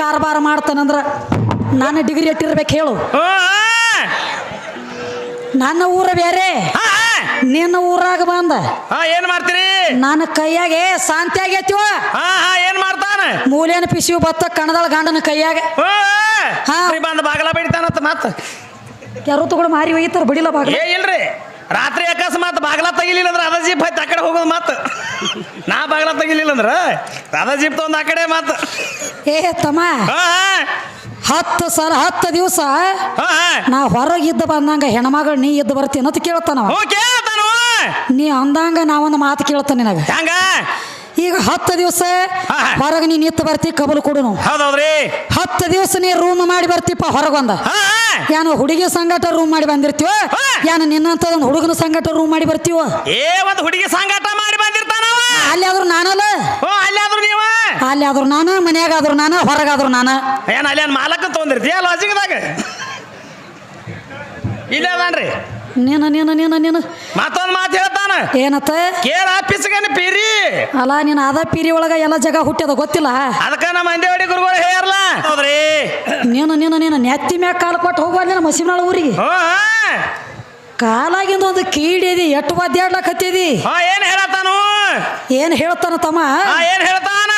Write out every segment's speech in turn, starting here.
ಕಾರಬಾರ ಮಾಡ್ತಾನಂದ್ರ ನಾನು ಡಿಗ್ರಿ ಇಟ್ಟಿರ್ಬೇಕು ಹೇಳು. ನನ್ನ ಊರ ಬೇರೆ. ನಿನ್ನ ಊರಾಗ ಬಂದ. ಏನ್ ಮಾಡ್ತೀರಿ? ನನ್ನ ಕೈಯಾಗೆ ಶಾಂತಿ ಆಗೈತಿವ ಏನ್ ಮಾಡ್ತಾನ? ಮೂಲೇನ ಪಿಸಿ ಬತ್ತ ಕಣದಳ ಗಂಡನ ಕೈಯಾಗ. ಬಂದ ಬಾಗಲ ಬಡಿತಾನತ್ತ ಮತ್ತ ಯಾರು ತಗೊಂಡು ಮಾರಿ ಒಯ್ತಾರ ಬಡಿಲ ಬಾಗಲ. ಏ ಇಲ್ರಿ. ರಾತ್ರಿ ಅಕಸ್ಮಾತ್ ಬಾಗ್ಲ ತೆಗಿಲಿಲ್ಲ ಅಂದ್ರೆ ಅದ ಜೀಪ್ ಆಯ್ತು ಆ ಕಡೆ ಹೋಗೋದು ಮಾತು. ನಾ ಬಾಗ್ಲ ತೆಗಿಲಿಲ್ಲ ಅಂದ್ರೆ ಅದ ಜೀಪ್ ತಗೊಂಡ್ ಆ ಕಡೆ ಮಾತು. ಏ ತಮ್ಮ. ಹತ್ತು ಸಲ ಹತ್ತು ದಿವಸ ನಾ ಹೊರಗಿದ್ದು ಬಂದಂಗ ಹೆಣ್ಮಗಳು ನೀ ಇದ್ದು ಬರ್ತೀನಿ ಅಂತ ಕೇಳ್ತಾನ ನೀ ಅಂದಂಗ ಒಂದು ಮಾತು ಕೇಳ್ತಾನೆ ನಿನಗ. ಹಂಗ? ಈಗ ಹತ್ತು ದಿವಸ. ಹೊರಗೆ ನೀ ಇತ್ತು ಬರ್ತಿ ಕಬಲು ಕೊಡು ಹೌದೌದ್ರಿ. ಹತ್ತು ದಿವಸ ನೀ ರೂಮ್ ಮಾಡಿ ಬರ್ತಿಪ್ಪ ಹೊರಗೊಂದ. ಯಾನು ಹುಡುಗಿ ಸಂಘಟ ರೂಮ್ ಮಾಡಿ ಬಂದಿರ್ತೀವ? ಯಾನು ನಿನ್ನಂತ ಒಂದು ಹುಡುಗನ ಸಂಗಟ ರೂಮ್ ಮಾಡಿ ಬರ್ತೀವ? ಏ ಒಂದು ಹುಡುಗಿ ಸಂಗಾಟ ಮಾಡಿ ಬಂದಿರ್ತಾನ ಅಲ್ಲಿ ಆದ್ರೂ ನಾನಲ್ಲ? ಅಲ್ಲಿ ಆದ್ರು ನೀವ? ಅಲ್ಲಿ ಆದ್ರೂ ನಾನು ಮನ್ಯಾಗ ಆದ್ರೂ ಹೊರಗಾದ್ರು ಹೊರಗಾದ್ರೂ ನಾನು? ಏನ್ ಅಲ್ಲಿ ಮಾಲಕ ತೊಗೊಂಡಿರ್ತೀಯ ಲಾಜಿಕ್ದಾಗ ಇಲ್ಲೇ ಅದಾನ್ರಿ. ನೀನು ನೀನ ನೀನ ನೀನ. ಮತ್ತೊಂದು ಮಾತು ಹೇಳ್ತಾನ. ಏನತ್ತ? ಕೇಳ ಆಫೀಸ್ಗೇನು ಪೀರಿ. ಅಲ್ಲ ನೀನು ಅದ ಪೀರಿ ಒಳಗ ಎಲ್ಲ ಜಗ ಹುಟ್ಟ್ಯದ ಗೊತ್ತಿಲ್ಲ? ಅದಕ್ಕ ನಮ್ಮ ಮಂದೇವಾಡಿ ಗುರುಗಳು ಹೇರಲ್ಲ ಹೌದ್ರಿ. ನೀನು ನೀನು ನೀನು ನೆತ್ತಿ ಮ್ಯಾಗ ಕಾಲು ಕೊಟ್ಟು ಹೋಗ್ಬಾರ್ದು ನೀನು ಮಸೀಮನಾಳ ಊರಿಗೆ. ಹ್ಞೂ ಹಾ. ಕಾಲಾಗಿಂದ ಒಂದು ಕೀಡಿದಿ ಎಟ್ಟು ಒದ್ದಾಡ್ಲಕತ್ತಿದಿ ಹಾ ಏನ್ ಹೇಳತ್ತಾನು? ಏನು ಹೇಳ್ತಾನ ತಮ್ಮ? ಹಾ ಏನ್ ಹೇಳ್ತಾನ?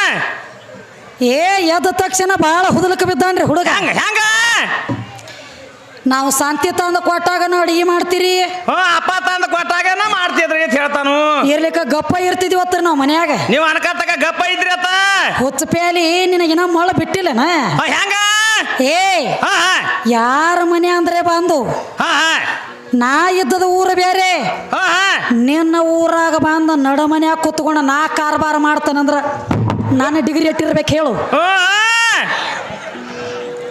ಏ ಎದ್ದ ತಕ್ಷಣ ಭಾಳ ಹುದಲಕ್ಕೆ ಬಿದ್ದಾನ್ರಿ ಹುಡುಗ. ಹಂಗ ಹೆಂಗ. ನಾವು ಶಾಂತಿ ತಂದು ಕೊಟ್ಟಾಗ ಅಡಿಗೆ ಮಾಡ್ತೀರಿ? ಹ್ಞೂ ಅಪ್ಪ ತಂದು ಕೊಟ್ಟಾಗ ಮಾಡ್ತಿದ್ರಿ ಅಂತ ಹೇಳ್ತಾನು. ಇರ್ಲಿಕ್ಕ ಗಪ್ಪ ಇರ್ತಿದ್ವಿ ಅತ್ತ ನಾವು ಮನ್ಯಾಗ. ನೀವು ಅನ್ಕತ್ತಕ ಗಪ್ಪ ಇದ್ರಿ ಅತ್ತ? ಹುಚ್ಚ ಪ್ಯಾಲಿ ನಿನಗಿನ ಮೊಳ ಬಿಟ್ಟಿಲ್ಲನ? ಹಾ, ಹೆಂಗ? ಏ ಹಾ ಹಾ. ಯಾರ ಮನೆ ಅಂದ್ರೆ ಬಂದು? ಹಾ ಹಾ. ನಾ ಇದ್ದದ ಊರು ಬೇರೆ ಹಾ ಹಾ. ನಿನ್ನ ಊರಾಗ ಬಂದ ನಡ ಮನ್ಯಾಗ ಕುತ್ಕೊಂಡು ನಾ ಕಾರ್ಬಾರ ಮಾಡ್ತಾನಂದ್ರ ನಾನು ಡಿಗ್ರಿ ಇಟ್ಟಿರ್ಬೇಕು ಹೇಳು.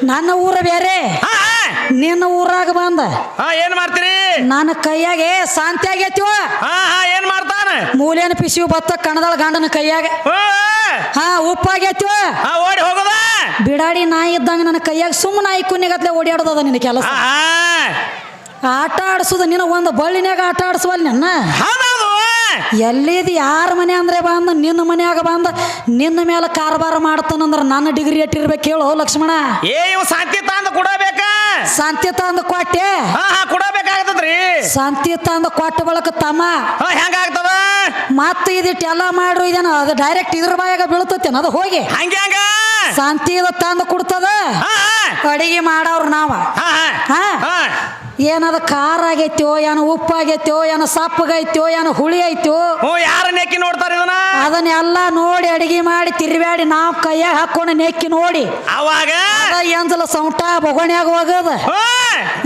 ನನ್ನ ಊರ ಬೇರೆ ಹಾ ಹಾ. ನಿನ್ನ ಊರಾಗ ಬಂದ. ಹಾ ಏನ್ ಮಾಡ್ತೀರಿ? ನನ್ನ ಕೈಯಾಗೆ ಶಾಂತಿ ಆಗೈತಿವ ಹಾ ಹಾ ಏನ್ ಮಾಡ್ತಾನ? ಮೂಲೇನ ಪಿಸಿ ಬತ್ತ ಕಣದಳ ಗಂಡನ ಕೈಯಾಗ. ಹಾ ಉಪ್ಪಾಗೈತಿವ ಹಾ ಓಡಿ ಹೋಗದ? ಬಿಡಾಡಿ ನಾಯಿ ಇದ್ದಂಗ ನನ್ನ ಕೈಯಾಗ ಸುಮ್ಮ ನಾಯಿ ಕುನ್ನಿಗತ್ಲೆ ಓಡಾಡೋದ ನಿನ್ನ ಕೆಲಸ. ಹಾ ಆಟ ಆಡ್ಸುದ ನಿನ್ನ ಒಂದು ಬಳ್ಳಿನಾಗ ಆಟ ಆಡ್ಸುವಲ್ ನನ್ನ. ಎಲ್ಲಿದ್? ಯಾರ ಮನೆ ಅಂದ್ರೆ ಬಂದ ನಿನ್ನ ಮನ್ಯಾಗ ಬಂದ ನಿನ್ನ ಮೇಲೆ ಕಾರ್ಬಾರ ಮಾಡ್ತಾನಂದ್ರ ನನ್ನ ಡಿಗ್ರಿ ಇಟ್ಟಿರ್ಬೇಕು ಹೇಳು ಲಕ್ಷ್ಮಣ. ಏ ಇವ್ ಶಾಂತಿ ತಂದು ಕೊಡಬೇಕ? ಶಾಂತಿ ತಂದು ಕೊಟ್ಟೆ. ಹಾ ಹಾ ಕೊಡಬೇಕಾಗ್ತದ್ರಿ ಶಾಂತಿ ತಂದು ಕೊಟ್ಟ ಬಳಕ ತಮ್ಮ. ಹಾ ಹೆಂಗಾಗ್ತದ? ಮತ್ತೆ ಇದಿಟ್ಟು ಎಲ್ಲ ಮಾಡ್ರು ಇದೇನ ಅದು ಡೈರೆಕ್ಟ್ ಇದ್ರ ಬಾಯಾಗ ಬೀಳ್ತತೇನ ಅದು ಹೋಗಿ. ಹಂಗೆ ಹಂಗ? ಶಾಂತಿ ತಂದು ಕೊಡ್ತದ. ಅಡಿಗೆ ಮಾಡವ್ರು ನಾವ. ಹಾ. ಏನದ ಖಾರ ಆಗೈತೋ ಏನೋ ಉಪ್ಪು ಆಗೈತೋ ಏನೋ ಸಪ್ಪಗೈತೋ ಏನೋ ಹುಳಿ ಐತೋ ಯಾರು ಯಾರ ನೆಕ್ಕಿ ನೋಡ್ತಾರೆ ಇದನ್ನ? ಅದನ್ನೆಲ್ಲ ನೋಡಿ ಅಡಿಗೆ ಮಾಡಿ ತಿರ್ಬ್ಯಾಡಿ ನಾವು ಕೈಯಾಗ ಹಾಕೊಂಡು ನೆಕ್ಕಿ ನೋಡಿ. ಅವಾಗ? ಎಂದಲ ಎಂಜಲ ಸೌಂಟ ಬೊಗಣ್ಯಾಗ ಹೋಗದ.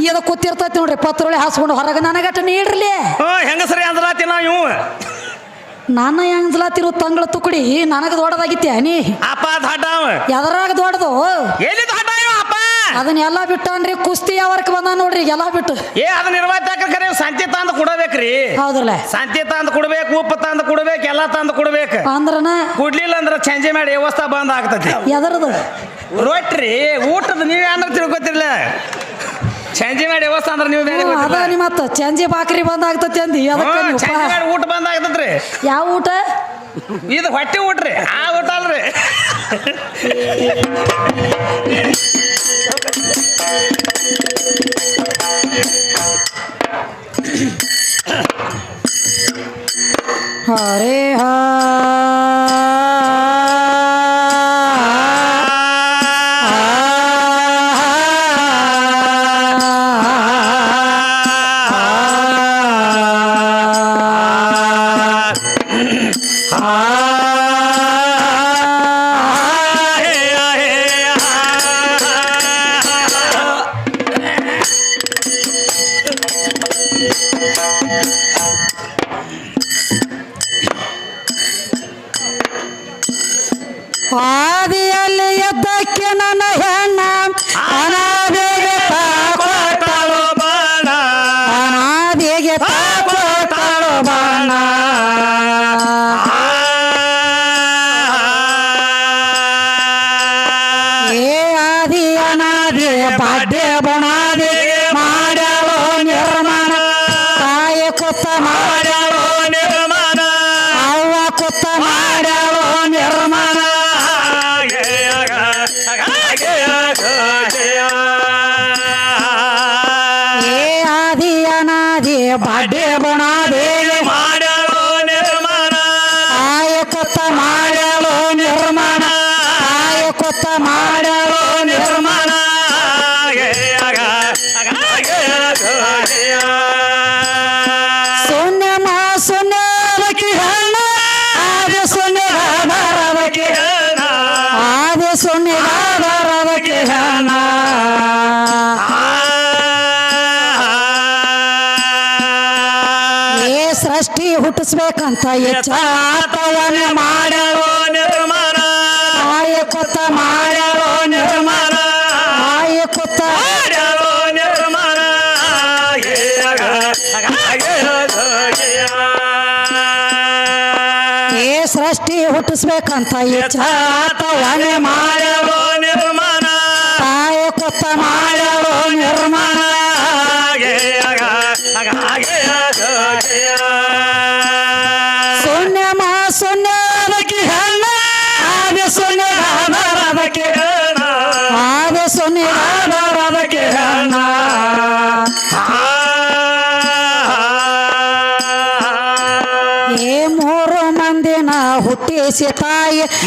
ಇದು ಕೂತಿರ್ತೈತಿ ನೋಡ್ರಿ ಪತ್ರೊಳಿ ಹಾಸ್ಕೊಂಡು ಹೊರಗೆ ನನಗಟ್ಟ ನೀಡ್ರಲಿ. ಹೆಂಗಸ್ರಿ ಅಂದ್ರಾತಿ ನಾವು ಇವು? ನನ್ನ ಎಂಜಲಾತಿರು ತಂಗಳ ತುಕಡಿ ನನಗೆ ದೊಡ್ಡದಾಗಿತ್ತೆ ನೀ ಅಪ್ಪ ದೊಡ್ಡ ಎದರಾಗ ದೊಡ್ಡದು? ಎಲ್ಲಿ ಅದನ್ನೆಲ್ಲ ಬಿಟ್ಟನ್ರಿ ಕುಸ್ತಿ ಯಾವರ್ಕ ಬಂದ ನೋಡ್ರಿ ಎಲ್ಲ ಬಿಟ್ಟು. ಏ ಅದು ನಿರ್ವಾಹಕರಿ ಸಂತೆ ತಂದು ಕೊಡಬೇಕ್ರಿ. ಹೌದಲ್ಲ ಶಾಂತಿ ತಂದು ಕೊಡ್ಬೇಕು ಉಪ್ಪು ತಂದು ಕೊಡ್ಬೇಕು ಎಲ್ಲ ತಂದು ಕೊಡ್ಬೇಕು. ಅಂದ್ರನ ಕುಡ್ಲಿಲ್ಲ ಅಂದ್ರ ಚೇಂಜ್ ಮಾಡಿ ವ್ಯವಸ್ಥೆ ಬಂದ್ ಆಗ್ತತಿ ಎದರದು? ರೊಟ್ಟಿ ಊಟದ ನೀವೇ ಅಂದ್ರೆ ತಿಳ್ಕೊತಿರ್ಲ. ಚೇಂಜ್ ಮಾಡಿ ವ್ಯವಸ್ಥೆ ಅಂದ್ರೆ ನೀವು ಬೇರೆ ಅದ ನಿಮ್ಮ ಮತ್ತ ಚಂಜಿ ಬಾಕ್ರಿ ಬಂದ್ ಆಗ್ತತಿ ಅಂದಿ. ಅದಕ್ಕೆ ಊಟ ಬಂದ್ ಆಗ್ತದ್ರಿ. ಯಾವ ಊಟ? ಇದು ಹೊಟ್ಟೆ ಊಟ್ರಿ. ಆ ಊಟ ಅಲ್ರಿ. ಹರೇ ಹಾ ಆದ ಶೂನ್ಯದಾದರದಕ್ಕೆ ಆದ ಏ ಸೃಷ್ಟಿ ಹುಟ್ಟಿಸ್ಬೇಕಂತ ಎಚ್ಚಾತವನ ಸೃಷ್ಟಿ ಈ ಎಚ್ಚಾತವನ ಮಾಡ್ಯಾಳೋ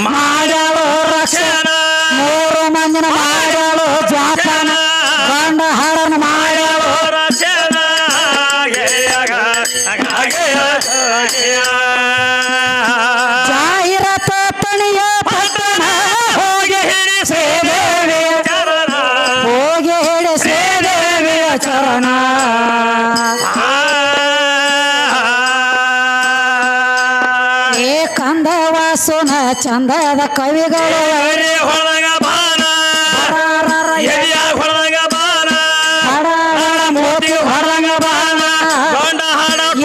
Maha ಚಂದದ ಕವಿಗಳು ಹರರರ ಹರರರ ಮೋತಿ ಹೊರಂಗ ಬಾಣ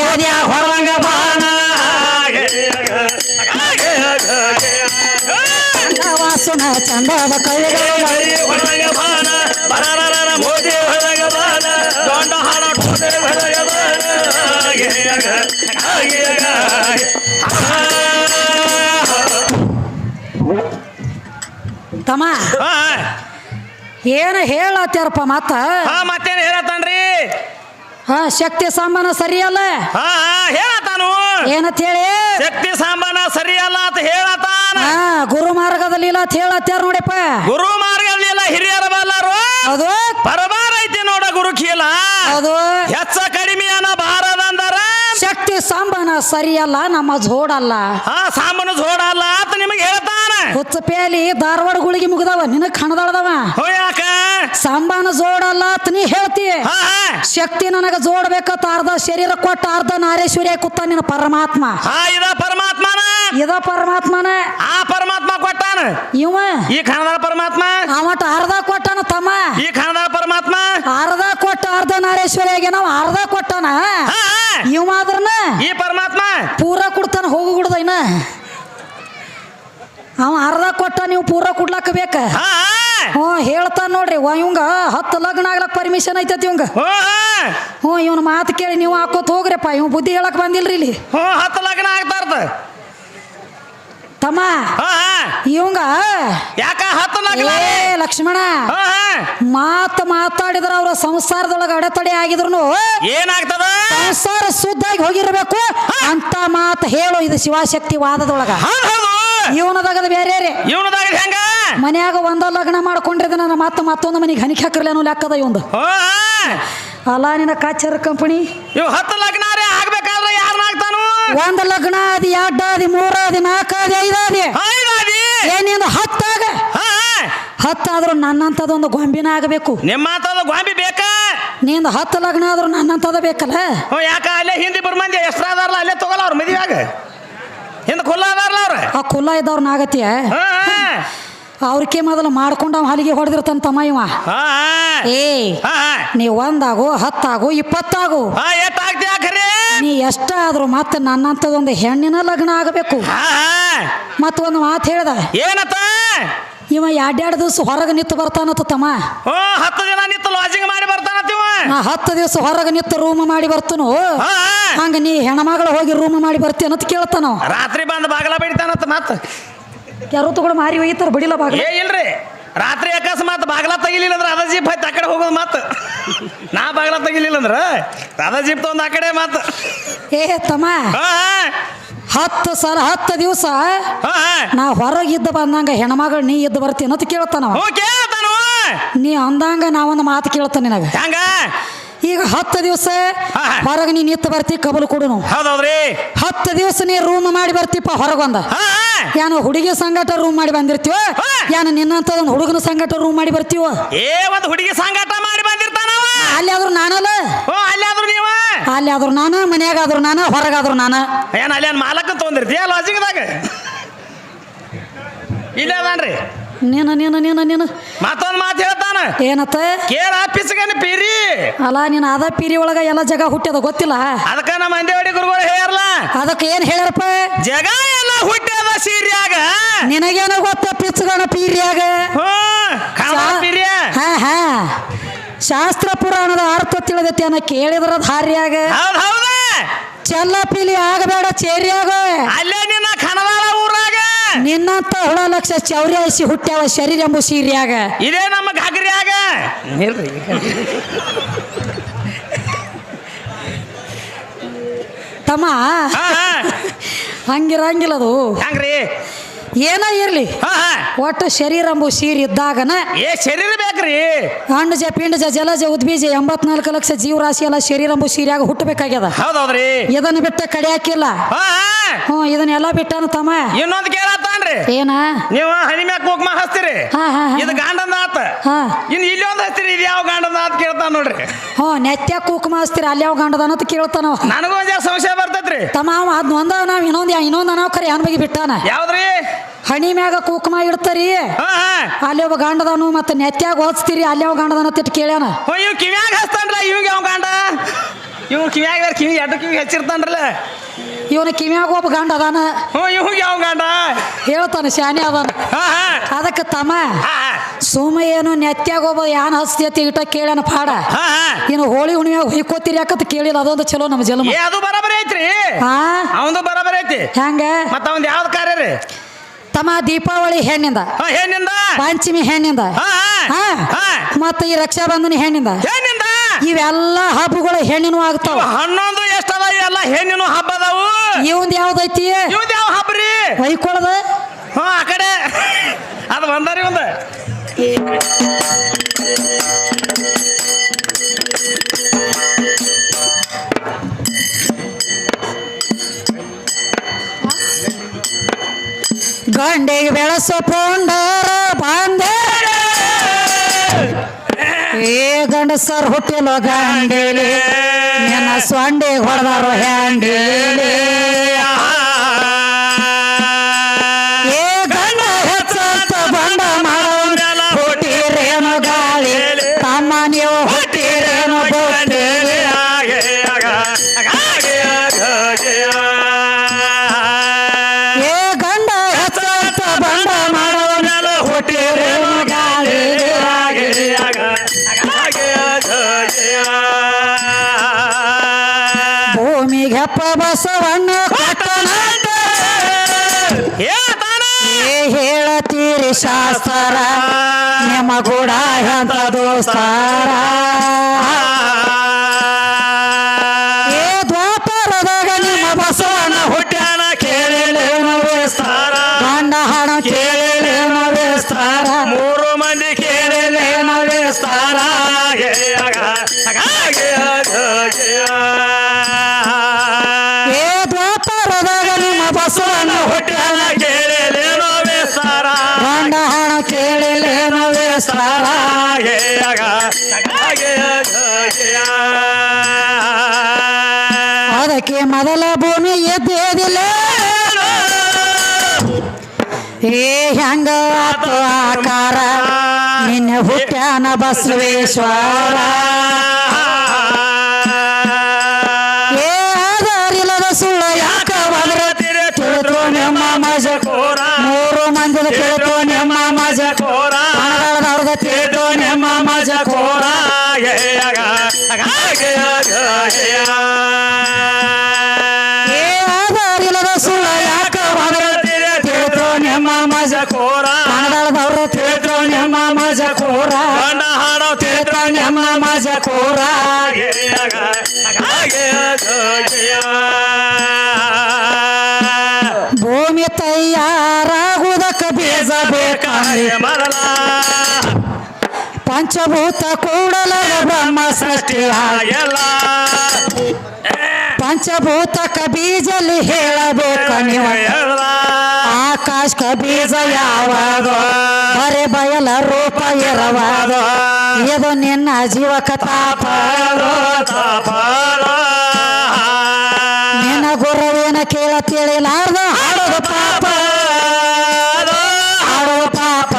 ಎದ್ಯ ಹೊರಂಗ ಬಾಣ ಕಂದ ವಾಸುನ ಚಂದದ ಕವಿಗಳು ತಮ್ಮ ಏನು ಹೇಳತ್ತಾರಪ್ಪ ಮತ್ತ? ಹಾ ಮತ್ತೇನು ಹೇಳತ್ತಾನ್ರಿ? ಹಾ ಶಕ್ತಿ ಸಾಮಾನ ಸರಿಯಲ್ಲ? ಹಾ ಹೇಳತ್ತಾನು. ಏನಂತ ಹೇಳಿ ಶಕ್ತಿ ಸಾಂಬಾನ ಸರಿಯಲ್ಲ ಅಂತ ಹೇಳತಾನ ಹಾ ಗುರು ಮಾರ್ಗದಲ್ಲಿ ಇಲ್ಲ ಅಂತ ಹೇಳತ್ತಾರ ನೋಡಿಪ್ಪ. ಗುರು ಮಾರ್ಗದಲ್ಲಿ ಎಲ್ಲ ಹಿರಿಯರ ಬಲ್ಲಾರು. ಅದು? ಪರಬಾರ ಐತಿ ನೋಡ ಗುರು ಕೀಲ. ಹೌದು ಹೆಚ್ಚ ಕಡಿಮೆ ಅನ್ನ ಭಾರದಂದರ. ಶಕ್ತಿ ಸಾಂಬಾನ ಸರಿಯಲ್ಲ ನಮ್ಮ ಜೋಡಲ್ಲ ಹಾ ಸಾಂಬನ ಜೋಡಲ್ಲ ಅಂತ ನಿಮಗೆ ಹೇಳ್ತಾನ ಹುಚ್ಚ ಪ್ಯಾಲಿ ಧಾರವಾಡ ಗುಳಿಗೆ ಮುಗಿದವ ನಿನಗ್ ಕಣದಾಳದವ. ಯಾಕ? ಸಾಂಬಾನ ಜೋಡಲ್ಲ ಅಂತ ನೀ ಹೇಳ್ತಿ. ಶಕ್ತಿ ನನಗ ಜೋಡ್ಬೇಕತ್ತ ಅರ್ಧ ಶರೀರ ಕೊಟ್ಟ ಅರ್ಧ ನಾರೇಶ್ವರಿಯ ಕುತ್ತ ನಿನ್ನ ಪರಮಾತ್ಮ. ಇದ ಪರಮಾತ್ಮನ? ಇದ ಪರಮಾತ್ಮನ. ಆ ಪರಮಾತ್ಮ ಕೊಟ್ಟಾನ? ಇವ. ಈ ಖಾನದಾಳ ಪರಮಾತ್ಮ? ಅವಟ ಅರ್ಧ ಕೊಟ್ಟಾನ ತಮ್ಮ. ಈ ಖಾನದಾಳ ಪರಮಾತ್ಮ? ಅರ್ಧ ಕೊಟ್ಟ ಅರ್ಧ ನಾರೇಶ್ವರಿಯಾಗೆ ನಾವು ಅರ್ಧ ಕೊಟ್ಟಾನ. ಇವ ಆದ್ರನ ಈ ಪರಮಾತ್ಮ? ಪೂರ ಕೊಡ್ತಾನ ಹೋಗು ಗುಡ್ದ ಇನ್ನ. ಅವ ಅರ್ಧ ಕೊಟ್ಟ ನೀವು ಪೂರ ಕೊಡ್ಲಾಕ ಬೇಕ? ಹಾ. ಹ್ಞೂ ಹೇಳ್ತಾನ ನೋಡ್ರಿ ವ ಇವಂಗ ಹತ್ತು ಲಗ್ನ ಆಗ್ಲಕ್ ಪರ್ಮಿಷನ್ ಐತತಿ ಇವಂಗ. ಹೋ. ಹ್ಞೂ ಇವನ ಮಾತು ಕೇಳಿ ನೀವು ಹಾಕೋತ ಹೋಗ್ರಪ್ಪ ಇವ್ ಬುದ್ಧಿ ಹೇಳಕ್ ಬಂದಿಲ್ರಿ ಇಲ್ಲಿ. ಹೋ ಹತ್ತು ಲಗ್ನ ಆಗ್ತಾರ್ದ ತಮ್ಮ ಹಾ. ಇವಂಗ ಯಾಕ ಹತ್ತು ಲಗ್ನ ಏ ಲಕ್ಷ್ಮಣ ಹಾ ಹಾ. ಮಾತು ಮಾತಾಡಿದ್ರ ಅವ್ರ ಸಂಸಾರದೊಳಗ ಅಡೆತಡೆ ಆಗಿದ್ರು ಏನಾಗ್ತದ? ಸಂಸಾರ ಶುದ್ಧಾಗಿ ಹೋಗಿರ್ಬೇಕು ಅಂತ ಮಾತು ಹೇಳು ಇದು ಶಿವಶಕ್ತಿ ವಾದದೊಳಗ ಹೌದ್ ಹೌದು. ಇವನದಾಗದ ಬೇರೆ ರೀ ಇವನದಾಗ ಹೆಂಗ? ಮನ್ಯಾಗ ಒಂದ ಲಗ್ನ ಮಾಡ್ಕೊಂಡಿರ್ದ ನನ್ನ ಮತ್ತೆ ಮತ್ತೊಂದು ಮನೆಗೆ ಹನಿಕೆ ಅನ್ನೋ ಲೆಕ್ಕದ ಇವಂದು. ಅಲ್ಲ ನಿನ್ನ ಕಾಚರ ಕಂಪನಿ? ಇವ್ ಹತ್ತು ಲಗ್ನ ರೀ ಆಗ್ಬೇಕಾದ್ರೆ ಯಾರನ್ನ ಆಗ್ತಾನು? ಒಂದ್ ಲಗ್ನ ಅದಿ ಎರಡ್ ಅದಿ ಮೂರ ಅದಿ ನಾಲ್ಕ ಅದಿ ಐದ ಅದಿ ಏನಿಂದ ಹತ್ತಾಗ. ಹತ್ತಾದ್ರೂ ನನ್ನಂತದೊಂದು ಗೊಂಬಿನ ಆಗಬೇಕು. ನಿಮ್ಮ ಗೊಂಬಿ ಬೇಕಾ? ನಿಂದ ಹತ್ತು ಲಗ್ನ ಆದ್ರೂ ನನ್ನಂಥದ ಬೇಕಲ್ಲ? ಯಾಕ? ಅಲ್ಲೇ ಹಿಂದಿ ಬರ್ಮಂದಿ ಅದಾರಲ್ಲ ಅಲ್ಲೇ ತಗೋಲ್ಲ ಅವ್ರ ಮದುವೆಯಾಗ. ಹಿಂದೆ ಖುಲ್ಲ ಅದಾರಲ್ಲ ಅವ್ರ? ಆ ಕುಲ್ಲ ಇದ್ದವ್ರನ್ನ ಆಗತ್ಯ ಹಾ ಅವ್ರಕ್ಕೆ ಮೊದಲು ಮಾಡ್ಕೊಂಡು ಅವ್ ಹಲಿಗೆ ಹೊಡೆದಿರ್ತಾನ ತಮ್ಮ ಇವ. ಏ ನೀ ಒಂದಾಗು ಹತ್ತಾಗು ಇಪ್ಪತ್ತಾಗು. ನೀ ಎಷ್ಟಾದ್ರೂ ಮತ್ತೆ ನನ್ನಂಥದೊಂದು ಹೆಣ್ಣಿನ ಲಗ್ನ ಆಗಬೇಕು. ಮತ್ತೊಂದು ಮಾತು ಹೇಳ್ದ. ಏನತ್ತ? ಇವ ಎರಡೆರಡು ದಿವಸ ಹೊರಗೆ ನಿಂತು ಬರ್ತಾನತ್ತ ತಮ್ಮ. ಓ ಹತ್ತು ದಿನ ನಿಂತು ಲಾಜಿಂಗ್ ಮಾಡಿ ಬರ್ತಾನತ್ತೀವ ನಾ ಹತ್ತು ದಿವಸ ಹೊರಗೆ ನಿಂತು ರೂಮ್ ಮಾಡಿ ಬರ್ತನು. ಹಂಗ ನೀ ಹೆಣ್ಮಗಳು ಹೋಗಿ ರೂಮ್ ಮಾಡಿ ಬರ್ತೀಯ ಅಂತ ಕೇಳ್ತಾನ ರಾತ್ರಿ ಬಂದು ಬಾಗಲ ಬಿಡ್ತಾನತ್ತ ಮತ್ತ. ಯಾರು ತಗೊಂಡು ಮಾರಿ ಒಯ್ತಾರ ಬಡಿಲ ಬಾಗಲ. ಏ ಇಲ್ರಿ. ರಾತ್ರಿ ಅಕಸ್ಮಾತ್ ಬಾಗಲ ತೆಗಿಲಿಲ್ಲ ಅಂದ್ರೆ ಅದ ಜೀಪ್ ಹತ್ತಿ ಆ ಕಡೆ ಹೋಗೋದು ಮಾತು ನಾ ಬಾಗಲ ತೆಗಿಲಿಲ್ಲ ಅಂದ್ರೆ ಅದ ಜೀಪ್ ತಗೊಂಡ್ ಆ ಕಡೆ ಮಾತು ಏ ತಮ್ಮ. ಹತ್ತು ಸಲ ಹತ್ತು ದಿವಸ ನಾ ಹೊರಗಿದ್ದ ಬಂದಂಗ ಹೆಣ್ಮಗಳು ನೀ ಇದ್ದು ಬರ್ತೀನಿ ಅಂತ ಕೇಳ್ತಾನ ಅವ. ನೀ ಅಂದಂಗ ಒಂದು ಮಾತು ಕೇಳ್ತಾನೆ ನಿನಗ. ಹೆಂಗ? ಈಗ ಹತ್ತು ದಿವಸ ಹಾ. ಹೊರಗೆ ನೀ ಇತ್ತು ಬರ್ತಿ ಕಬಲು ಕೊಡು ನಾವು ಹೌದೌದ್ರಿ. ಹತ್ತು ದಿವಸ ನೀ ರೂಮ್ ಮಾಡಿ ಬರ್ತಿಪ್ಪ ಹೊರಗೊಂದ. ಹಾ ಹಾ. ಯಾನು ಹುಡುಗಿ ಸಂಗಟ ರೂಮ್ ಮಾಡಿ ಬಂದಿರ್ತೀವ ಹಾ. ಯಾನು ನಿನ್ನಂತ ಒಂದು ಹುಡುಗನ ಸಂಗಟ ರೂಮ್ ಮಾಡಿ ಬರ್ತೀವ ಏ ಒಂದು ಹುಡುಗಿ ಸಂಗಾಟ ಮಾಡಿ ಬಂದಿರ್ತಾನವ. ಅಲ್ಲಿ ಆದ್ರೂ ನಾನಲ್ಲ ಹ್ಞೂ ಅಲ್ಲಿ ಆದ್ರು ನೀವ ಅಲ್ಲಿ ಆದ್ರೂ ನಾನು ಮನ್ಯಾಗಾದ್ರೂ ನಾನು ಹೊರಗಾದ್ರೂ ನಾನು. ಏನು ಅಲ್ಲಿ ಏನ್ ಮಾಲಕನ್ ತೊಗೊಂಡಿರ್ತೀಯ ಲಾಜಿಂಗ್ದಾಗ ಇಲ್ಲೇ ಅದಾನ್ರಿ ನೀನು ನೀನು ನೀನು ನೀನು. ಮತ್ತೊಂದು ಮಾತು ಹೇಳ್ತಾನೆ. ಏನತ್ತ? ಕೇರ್ ಆಫೀಸ್ಗೇನು ಪೀರಿ. ಅಲ್ಲ ನೀನು ಅದ ಪೀರಿ ಒಳಗ ಎಲ್ಲ ಜಗ ಹುಟ್ಟ್ಯದ ಗೊತ್ತಿಲ್ಲ? ಅದಕ್ಕ ನಮ್ಮ ಮಂದೇವಡಿ ಗುರುಗಳು ಹೇಳಲ್ಲ ಅದಕ್ಕೆ ಏನು ಹೇಳ್ಯಾರಪ್ಪ? ಜಗ ಎಲ್ಲ ಹುಟ್ಟ್ಯದ ಸೀರಿಯಾಗ. ನಿನಗೇನೋ ಗೊತ್ತ ಪಿಚ್ಚಗಣ ಪೀರಿಯಾಗ? ಕಾಮ ಪೀರಿಯ. ಹಾ ಹಾ. ಶಾಸ್ತ್ರ ಪುರಾಣದ ಅರ್ಥ ತಿಳಿದೈತಿ ಅನ್ನ ಕೇಳಿದ್ರ ಧಾರ್ಯಾಗ. ಚೆಲ್ಲ ಪೀಲಿ ಆಗಬೇಡ ಚೇರಿಯಾಗ. ಅಲ್ಲೇ ನಿನ್ನ ಖನವಾಳ ಊರಾಗ. ನಿನ್ನಂತ ಹುಳ ಲಕ್ಷ ಚೌರ್ಯಾಸಿ ಹುಟ್ಟ್ಯಾವ ಶರೀರ ಎಂಬ ಸೀರಿಯಾಗ ಇದೇ ನಮ್ಮ ಘಾಗ್ರಿಯಾಗ. ತಮ್ಮ ಹಂಗಿರಂಗಿಲ್ಲ ಅದು. ಹೆಂಗ್ರಿ? ಏನ ಇರ್ಲಿ? ಹಾ ಹಾ. ಒಟ್ಟು ಶರೀರ ಎಂಬು ಸೀರ್ ಇದ್ದಾಗನ ಏ ಶರೀರ ಬೇಕ್ರಿ. ಅಂಡಜ ಪಿಂಡಜ ಜಲಜ ಉದ್ಬೀಜ ಎಂಬತ್ನಾಲ್ಕು ಲಕ್ಷ ಜೀವರಾಶಿ ಎಲ್ಲ ಶರೀರ ಸೀರಿಯಾಗ ಹುಟ್ಟಬೇಕಾಗ್ಯದ. ಹೌದೌದ್ರಿ. ಇದನ್ನ ಬಿಟ್ಟ ಕಡಿಯಾಕಿಲ್ಲ. ಹಾ ಹಾ. ಹ್ಞೂ ಇದನ್ನೆಲ್ಲ ಬಿಟ್ಟಾನ ತಮ್ಮ. ಇನ್ನೊಂದು ಕೇಳತ್ತಾನ್ರಿ. ಏನ? ನೀವು ಹನಿ ಮ್ಯಾಕ್ ಕುಕ್ಮ ಹಚ್ತೀರಿ ಹಾ, ಹಾ, ಹಾ. ಇದು ಗಾಂಡಂದ ಆತ. ಹಾ. ಇನ್ನು ಇಲ್ಲಿ ಒಂದು ಹಚ್ತೀರಿ ಇದು ಯಾವ ಗಾಂಡಂದ ಆತ ಕೇಳ್ತಾನ ನೋಡ್ರಿ. ಹ್ಞೂ ನೆತ್ಯ ಕುಕ್ಮ ಹಚ್ತೀರಿ ಅಲ್ಲಿ ಯಾವ ಗಂಡದಾನ ಅಂತ ಕೇಳ್ತಾನವ ನನಗೂ ಒಂದ್ ಸಂಶಯ ಬರ್ತೈತ್ರಿ. ತಮ್ಮ ಅವ ಅದ್ ಒಂದ ನಾವು ಇನ್ನೊಂದು ಇನ್ನೊಂದು ನಾವು ಕರೆ ಯಾನ್ ಬಗ್ಗೆ ಬಿಟ್ಟಾನ? ಯಾವ್ದ್ರಿ? ಹಣಿ ಮ್ಯಾಗ ಕುಕ್ಮ ಇಡ್ತಾರಿ. ಹಾ ಹಾ. ಅಲ್ಲಿ ಒಬ್ಬ ಗಾಂಡದನು ಮತ್ತೆ ನೆತ್ಯಾಗ ಓದಿಸ್ತೀರಿ ಅಲ್ಲಿ ಒಬ್ಬ ಗಂಡದಾನ ತಿಟ್ಟು ಕೇಳ್ಯಾನ. ಓ ಇವ್ ಕಿವ್ಯಾಗ ಹಚ್ತಾನ್ರ ಇವ್ಗೆ ಯಾವ ಗಾಂಡ? ಇವ್ ಕಿವ್ಯಾಗ ಬೇರೆ ಕಿವಿ ಎರಡು ಕಿವಿ ಹಚ್ಚಿರ್ತಾನ್ರಲ್ಲ. ಇವನ ಕಿವ್ಯಾಗ ಒಬ್ಬ ಗಂಡ ಅದಾನ. ಹ್ಞೂ ಇವಂಗ ಯಾವ ಗಾಂಡ? ಹೇಳ್ತಾನ ಶಾನೆ ಅದಾನ. ಹಾ ಹಾ. ಅದಕ್ಕೆ ತಮ್ಮ ಹಾ ಸುಮ್ಮ ಏನು ನೆತ್ಯಾಗ ಒಬ್ಬ ಯಾನ್ ಹಸ್ತೈತಿ ಇಟ್ಟ ಕೇಳ್ಯಾನ ಪಾಡ. ಹಾ ಹಾ. ಇನ್ನು ಹೋಳಿ ಹುಣ್ಣಿಮ್ಯಾಗ ಹೊಯ್ಕೋತೀರಿ ಯಾಕತ್ ಕೇಳಿಲ್ಲ ಅದೊಂದು ಚಲೋ ನಮ್ಮ ಜನ್ಮ. ಏ ಅದು ಬರಾಬರಿ ಐತ್ರಿ. ಹಾ ಅವಂದು ಬರಾಬರಿ ಐತಿ. ಹೆಂಗ? ಮತ್ತ ಅವಂದ್ ಯಾವ್ದು ಕಾರ್ಯ ರೀ? ತಮ್ಮ ದೀಪಾವಳಿ ಹೆಣ್ಣಿಂದ. ಹಾ ಏನಿಂದ ಪಂಚಮಿ ಹೆಣ್ಣಿಂದ. ಹಾ ಹಾ ಹಾ ಮತ್ತೆ ಈ ರಕ್ಷಾಬಂಧನ ಹೆಣ್ಣಿಂದ. ಏನಿಂದ ಇವೆಲ್ಲ ಹಬ್ಬಗಳು ಹೆಣ್ಣಿನ ಆಗ್ತಾವ. ಹನ್ನೊಂದು ಎಷ್ಟದ ಎಲ್ಲ ಹೆಣ್ಣಿನ ಹಬ್ಬ ಅದಾವು ಇವಂದ್ ಯಾವ್ದೈತಿ? ಇವ್ದು ಯಾವ ಹಬ್ಬ ರೀ? ವೈಕೊಳದ? ಹ್ಞೂ ಆ ಕಡೆ. ಅದು ಬಂದಾರಿ ಒಂದು. ಗಂಡಿಗೆ ಬೆಳಸೋ ಪೊಂಡರ ಬಂದೆ ಏ ಗಂಡಸರ್ ಹುಟ್ಟಿಲೋ ಗಾಂಡೇಲಿ ನಿನ್ನ ಸೊಂಡಿ ಹೊಡೆದಾರೋ ಹ್ಯಾಂಡೇಲಿ. ಶಾಸ್ತ್ರ ನಿಮ್ಮ ಗುಡ ಎಂತ ದೋಸ್ತಾರ ಅದಕ್ಕೆ ಮೊದಲ ಭೂಮಿ ಎದ್ದೇದಿಲ್ಲ ಏ ಹೆಂಗ ಆಕಾರ ನಿನ್ನೆ ಹುಟ್ಟ್ಯಾನ ಬಸವೇಶ್ವರ ಏ ಆಧಾರಿಲ್ಲದ ಸುಳ್ಳ ಯಾಕ ತಿಳಿದು ನಿಮ್ಮ ಮಜ ಮೂರು ಮಂದಿದ ತಿಳಿದು ನಿಮ್ಮ ಮಜ ಕನ್ನಡದವ್ರದ ತಿಳಿದು ನಿಮ್ಮ ಮಜ ಕೋರ ಭೂಮಿ ತಯಾರಾಗುವುದಕ್ಕೆ ಬೀಜ ಮರಲ. ಪಂಚಭೂತ ಕೂಡಲ ಬ್ರಹ್ಮ ಸೃಷ್ಟಿ ಆಗಲ್ಲ ಪಂಚಭೂತ ಕಬೀಜಲಿ ಹೇಳಬೇಕು ನೀವು. ಆಕಾಶ ಕಬೀಜ ಯಾವಾಗ? ಬರೆ ಬಯಲ ರೂಪ ಇರವಾಗ ಇದು ನಿನ್ನ ಜೀವಕ ತಾಪ ನಿನ್ನ ಗುರುವಿನ ಕೇಳ ತಿಳಿಲಾರ್ದ ಹಾಡೋದು ಪಾಪ. ಹಾಡೋದು ಪಾಪ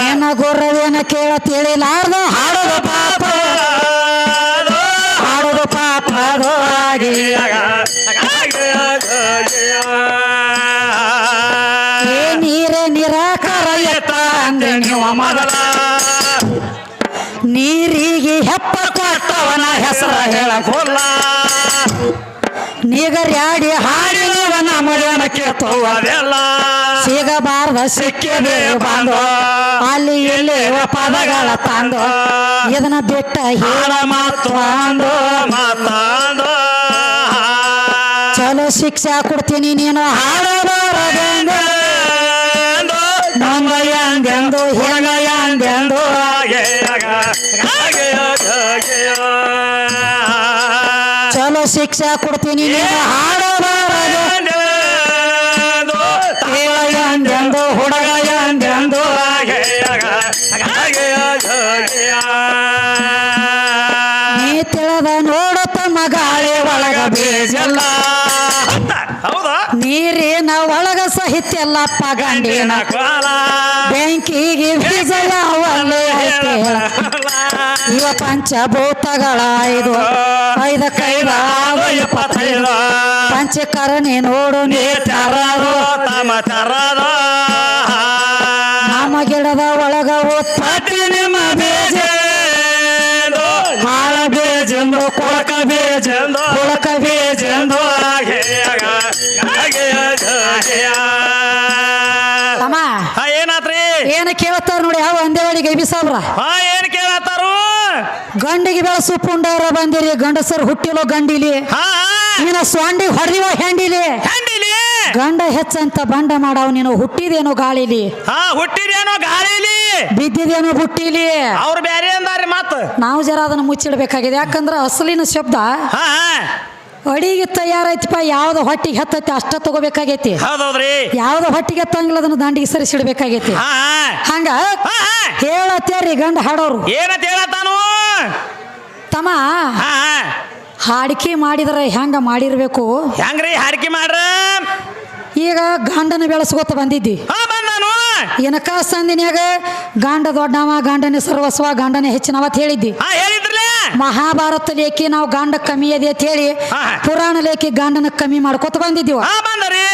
ನಿನ್ನ ಗುರುವೇನ ಕೇಳ ತಿಳಿಲಾರ್ದ ಹೆಸರ ಹೇಳಕೋಲ್ಲ ನೀಗರ್ಯಾಡಿ ಹಾಡಿ ನೀವ ನಮಗೇನ ಸಿಗಬಾರದ ಸಿಗಬಾರ್ದ ಸಿಕ್ಕಿದೆ ಬಂದು ಅಲ್ಲಿ ಇಲ್ಲಿ ಪದಗಳ ತಂದು ಇದನ್ನ ಬಿಟ್ಟ ಹೇಳ ಮಾತು ಅಂದು ಚಲೋ ಶಿಕ್ಷೆ ಕೊಡ್ತೀನಿ ನೀನು. ಹಾಡಬಾರದೆಂದು. ನಮ್ಮ ಎಂದೆಂದು ಶಿಕ್ಷಾ ಕೊಡ್ತೀನಿ ಹಾಡಬಾರದು ಹೇಳ ಎಂದೆಂದು ಹುಡುಗ ಎಂದೆಂದು ನೀ ತಿಳಿದ ನೋಡುತ್ತ ಮಗಾಳಿ ಗಾಳಿ ಒಳಗ ಬೀಜಲ್ಲ. ನೀರಿನ ಒಳಗ ಸಾಹಿತ್ಯ ಎಲ್ಲಪ್ಪ ಗಂಡಿನ ಬೆಂಕಿಗೆ ಬೀಜ ಯಾವಲ್ಲೇ ಇವ ಪಂಚಭೂತಗಳ ಐದು ಐದ ಆರು ಇಪ್ಪತ್ತೈದು ಪಂಚಕರಣಿ ನೋಡು ನೀ ತರದು ನಮ್ಮ ಗಿಡದ ಒಳಗ ಉತ್ಪತ್ತಿ ನಿಮ್ಮ ಬೀಜ. ಹಾಳ ಬೀಜಂದು ಕೊಳಕ ಬೀಜ ಕೊಳಕ ಬೀಜಂದು ತಮ್ಮ. ಏನಾತ್ರಿ? ಏನ ಕೇಳ್ತಾರ ನೋಡಿ ಯಾವ ಒಂದೇ ಒಳಗೆ ಹಾಯ್ ಹಾ ಗಂಡಿಗೆ ಬೆಳಸು ಪುಂಡಾರ ಬಂದಿರಿ ಗಂಡಸರು ಹುಟ್ಟಿಲೋ ಗಂಡಿಲಿ. ಹಾ ನೀನ ಸ್ವಾಂಡಿ ಹೊಡೆಯುವ ಹೆಂಡಿಲಿ. ಗಂಡ ಹೆಚ್ಚಂತ ಬಂಡ ಮಾಡವ್ ನೀನು ಹುಟ್ಟಿದೇನೋ ಗಾಳಿಲಿ. ಹುಟ್ಟಿದೇನೋ ಗಾಳಿಲಿ. ಬಿದ್ದಿದೇನೋ ಬುಟ್ಟಿಲಿ. ಅವ್ರು ಬೇರೆ ಅಂದಾರಿ ಮಾತು. ನಾವು ಜರ ಅದನ್ನ ಮುಚ್ಚಿಡ್ಬೇಕಾಗಿದೆ ಯಾಕಂದ್ರೆ ಅಸಲಿನ ಶಬ್ದ. ಅಡಿಗೆ ತಯಾರೈತಿಪ್ಪ ಯಾವ್ದು ಹೊಟ್ಟಿಗೆ ಹತ್ತೈತಿ ಅಷ್ಟ ತಗೋಬೇಕಾಗೈತಿ. ಯಾವ್ದು ಹೊಟ್ಟಿಗೆ ಹತ್ತಂಗಿಲ್ಲ ಅದನ್ನ ದಂಡಿಗೆ ಸರಿಸಿಡ್ಬೇಕಾಗೈತಿ. ಹಂಗ ಹೇಳತ್ತೇರಿ ಗಂಡ ಹಾಡೋರು. ಏನಂತ ತಮ್ಮ ಹಾ ಹಾಡಿಕೆ ಮಾಡಿದ್ರೆ ಹೆಂಗ ಮಾಡಿರ್ಬೇಕು? ಹೆಂಗ್ರಿ ಹಾಡಿಕೆ ಮಾಡ್ರ? ಈಗ ಗಂಡನ ಬೆಳೆಸ್ಕೊತ ಬಂದಿದ್ದಿ. ಹಾ ನಾನು. ಏನಕ ಸಂದಿನ್ಯಾಗ ಗಂಡ ದೊಡ್ಡವ ಗಂಡನ ಸರ್ವಸ್ವ ಗಂಡನ ಹೆಚ್ಚಿನವ ಅಂತ ಹೇಳಿದ್ದಿ. ಹಾ ಮಹಾಭಾರತ ಲೇಖಿ ನಾವು ಗಂಡ ಕಮ್ಮಿ ಅದೇ ಅಂತ ಹೇಳಿ ಹಾ. ಪುರಾಣ ಲೇಖಿ ಗಂಡನ ಕಮ್ಮಿ ಮಾಡ್ಕೊತ ಬಂದಿದ್ದೀವ. ಹಾ ಬಂದ್ರಿ.